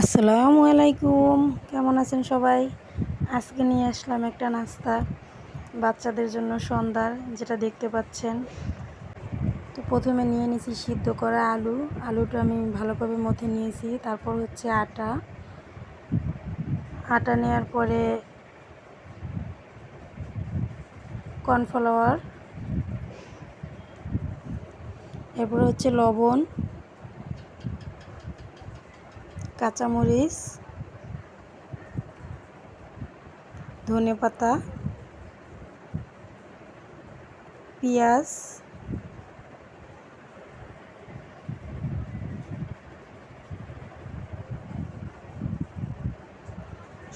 আসসালামু আলাইকুম। কেমন আছেন সবাই? আজকে নিয়ে আসলাম একটা নাস্তা বাচ্চাদের জন্য সন্ধ্যার, যেটা দেখতে পাচ্ছেন। তো প্রথমে নিয়ে নিয়েছি সিদ্ধ করা আলু। আলুটা আমি ভালোভাবে মথে নিয়েছি। তারপর হচ্ছে আটা। আটা নেওয়ার পরে কর্নফ্লাওয়ার। এরপরে হচ্ছে লবণ। কাঁচামরিচ ধনে পাতা পেঁয়াজ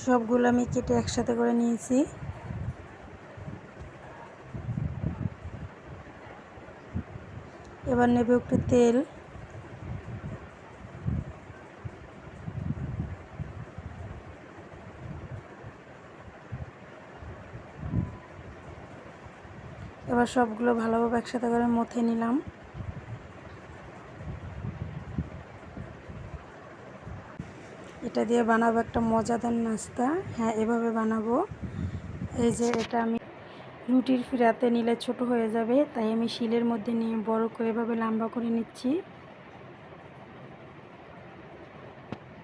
সবগুলো আমি কেটে একসাথে করে নিয়েছি। এবার নেবে একটু তেল। এবার সবগুলো ভালোভাবে একসাথে করে মথে নিলাম। এটা দিয়ে বানাবো একটা মজাদার নাস্তা। হ্যাঁ এভাবে বানাবো। এই যে এটা আমি রুটির ফিরাতে নিলে ছোট হয়ে যাবে, তাই আমি শিলের মধ্যে নিয়ে বড় করে এভাবে লম্বা করে নিচ্ছি।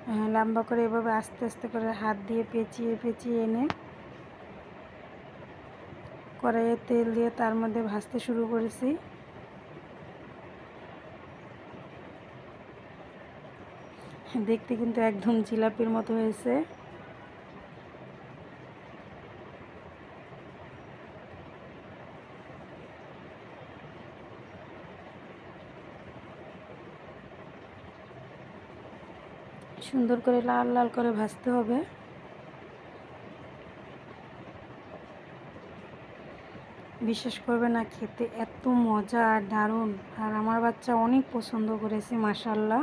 হ্যাঁ লম্বা করে এভাবে আস্তে আস্তে করে হাত দিয়ে পেঁচিয়ে পেঁচিয়ে এনে কড়াইয়ে তেল দিয়ে তার মধ্যে ভাজতে শুরু করেছি। দেখতে কিন্তু একদম জিলাপির মতো হয়েছে। সুন্দর করে লাল লাল করে ভাজতে হবে। বিশ্বাস করবে না, খেতে এত মজা আর দারুণ। আর আমার বাচ্চা অনেক পছন্দ করেছে মাসাল্লাহ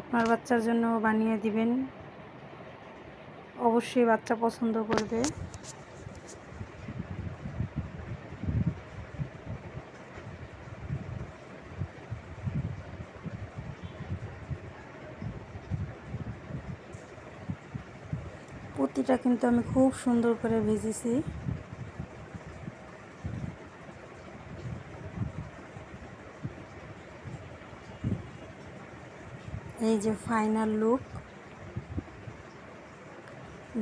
আপনার বাচ্চার জন্য বানিয়ে দিবেন। অবশ্যই বাচ্চা পছন্দ করবে। প্রতিটা কিন্তু আমি খুব সুন্দর করে ভেজেছি। এই যে ফাইনাল লুক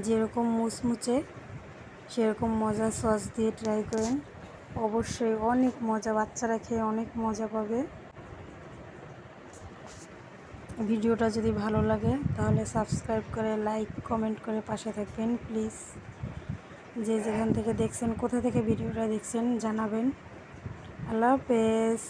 যেরকম মুচমুচে, সেরকম মজা সস দিয়ে ট্রাই করেন। অবশ্যই অনেক মজা, বাচ্চারা খেয়ে অনেক মজা পাবে। ভিডিওটা যদি ভালো লাগে, তাহলে সাবস্ক্রাইব করে লাইক কমেন্ট করে পাশে থাকবেন প্লিজ যে যেখান থেকে দেখছেন, কোথা থেকে ভিডিওটা দেখছেন, জানাবেন। আল্লাহ হাফেজ।